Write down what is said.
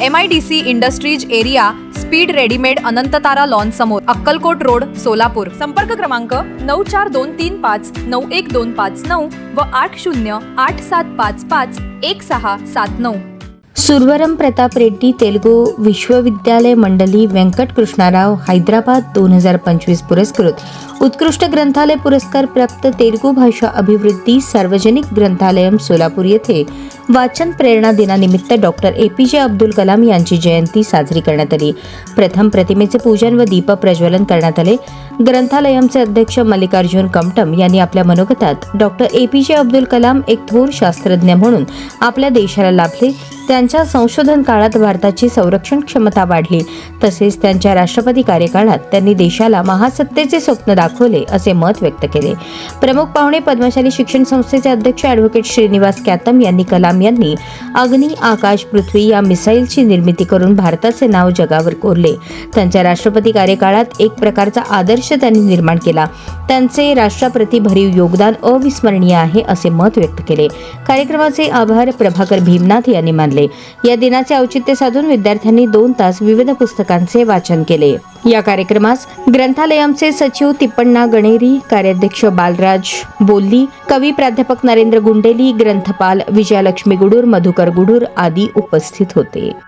M I D C industries area speed readymade Anantatara lawn समोर Akkalkot road Solapur. संपर्क क्रमांक नऊ चार दोन तीन पाच नऊ एक दोन पाच नऊ व आठ शून्य आठ सात पाच पाच एक सहा सात नऊ. सुरवरम प्रताप रेड्डी तेलुगू विश्वविद्यालय मंडली व्यंकट कृष्णाराव हैदराबाद दोन हजार पंचवीस पुरस्कृत. उत्कृष्ट ग्रंथालय पुरस्कार प्राप्त तेलुगू भाषा अभिवृद्धी सार्वजनिक ग्रंथालयम सोलापूर येथे. वाचन प्रेरणा दिनानिमित्त डॉक्टर ए पी जे अब्दुल कलाम यांची जयंती साजरी करण्यात आली. प्रथम प्रतिमेचे पूजन व दीप प्रज्वलन करण्यात आले. ग्रंथालयमचे अध्यक्ष मल्लिकार्जुन कमटम यांनी आपल्या मनोगतात डॉक्टर ए पी जे अब्दुल कलाम एक थोर शास्त्रज्ञ म्हणून आपल्या देशाला लाभले. त्यांच्या संशोधन काळात भारताची संरक्षण क्षमता वाढली. तसेच त्यांच्या राष्ट्रपती कार्यकाळात त्यांनी देशाला महासत्तेचे स्वप्न दाखवले असे मत व्यक्त केले. प्रमुख पाहुणे पद्मशाली शिक्षण संस्थेचे अध्यक्ष अॅडव्होकेट श्रीनिवास कॅतम यांनी कलाम यांनी अग्नी आकाश पृथ्वी या मिसाईलची निर्मिती करून भारताचे नाव जगावर कोरले. त्यांच्या राष्ट्रपती कार्यकाळात एक प्रकारचा आदर्श त्यांनी निर्माण केला. त्यांचे राष्ट्राप्रती भरीव योगदान अविस्मरणीय आहे असे मत व्यक्त केले. कार्यक्रमाचे आभार प्रभाकर भीमनाथ यांनी मानले. या दिनाचे औचित्य साधून विद्यार्थ्यांनी दोन तास विविध पुस्तकांचे वाचन केले. या कार्यक्रमास ग्रंथालयाचे सचिव तिप्पण्णा गणेरी कार्याध्यक्ष बालराज बोल्ली कवी प्राध्यापक नरेंद्र गुंडेली ग्रंथपाल विजयालक्ष्मी गुडूर मधुकर गुडूर आदी उपस्थित होते.